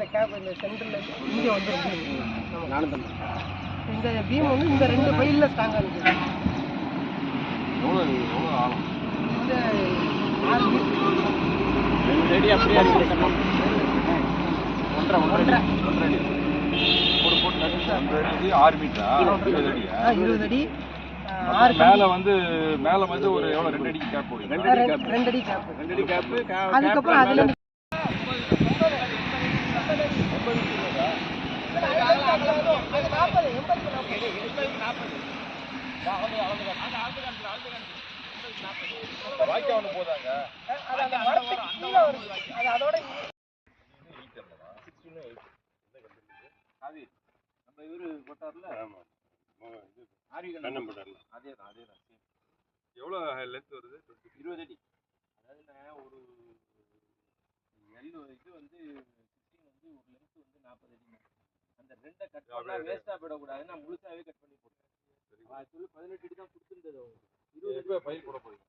இந்த கேப் இந்த சென்டரில் இங்கே வந்து இந்த பீம் வந்து இந்த ரெண்டு பைலில் ஸ்ட்ராங்காக இருக்குது இந்த ரெண்டு அடி அப்படியே ஒன்றரை ஒன்றரை ஒன்றரை அடி. போட்டு அடி ஆறு மீட்டரா இருபது இருபது அடி. மேலே வந்து மேலே வந்து ஒரு எவ்வளோ ரெண்டு அடிக்கு கேப் ரெண்டு அடி ரெண்டு அடி கேப். ரெண்டு அடி கேப்பு அதுக்கப்புறம் அதுல இருந்து வாய்க்கா ஒன்று போதாங்க. அது அந்த மரத்துக்கு கீழே வருது. அது அதோட அது நம்ம இவரு போட்டார்ல? ஆர்வி அதே தான் அதே தான் எவ்வளோ லென்த் வருது? இருபது அடி. அதாவது நான் ஒரு எல் இது வந்து லென்த் வந்து நாற்பது அடி அந்த ரெண்டை கட் பண்ணா வேஸ்ட்டாக போயிடக்கூடாது நான் முழுசாவே கட் பண்ணி போட்டேன். பதினெட்டு அடி தான் கொடுத்துருந்தது அவங்க இருபது அடி பயிர் போட போறீங்க?